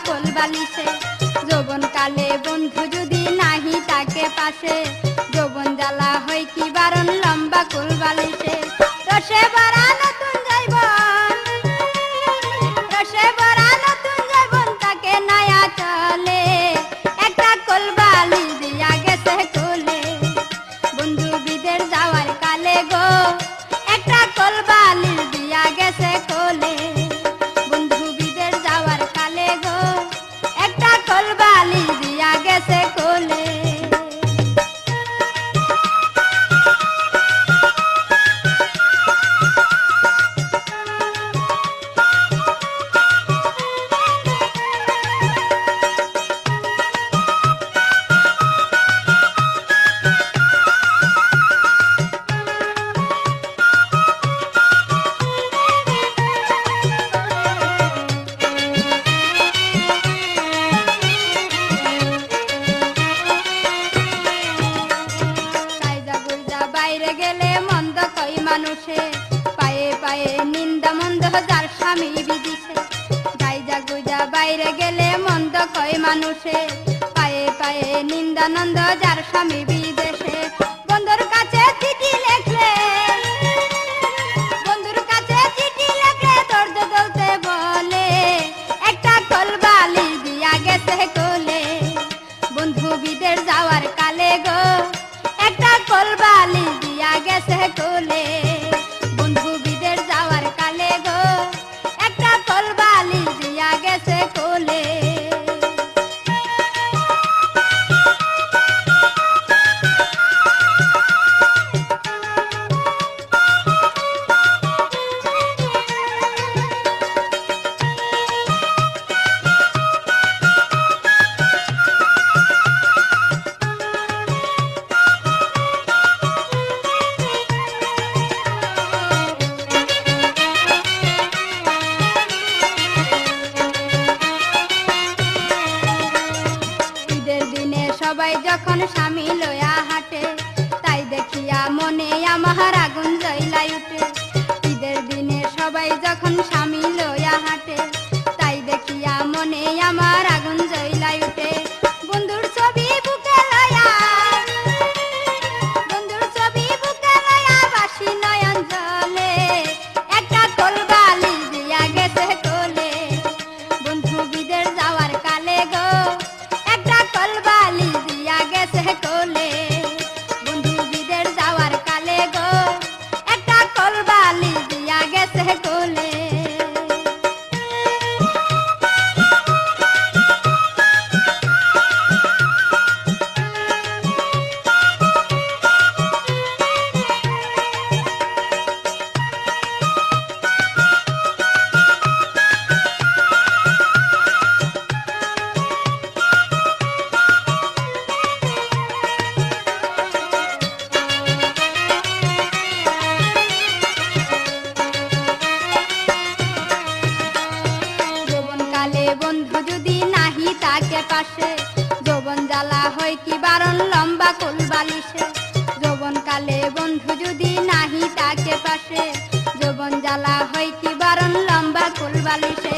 লম্বা কলবালিশে যৌবন কালে বন্ধু যদি নাহি তাকে পাশে, যৌবন জ্বালা হয় কি বারণ লম্বা কলবালিশে। রসে ভরা স্বামী বিদিছে। গাইজা গুইজা বাইরে গেলে মন্দ কই মানুষে। পায়ে পায়ে নিন্দা নন্দ যার স্বামী বিদেশে। বন্ধুর কাছে চিঠি লেখলে বন্ধুর কাছে চিঠি লেখলে দর্দ দলতে বলে। একটা কলবালি দিয়া গেছে কোলে। বন্ধু বিদের যাওয়ার কালে গো, একটা কলবালি দিয়া গেছে কোলে। বন্ধু যদি নাহি তাকে পাশে, যৌবন জ্বালা হয় কি বারণ, লম্বা যবন কালে বন্ধু যদি নাহি তাকে পাশে, যৌবন জ্বালা হয় কি বারণ, লম্বা কুলবালিশে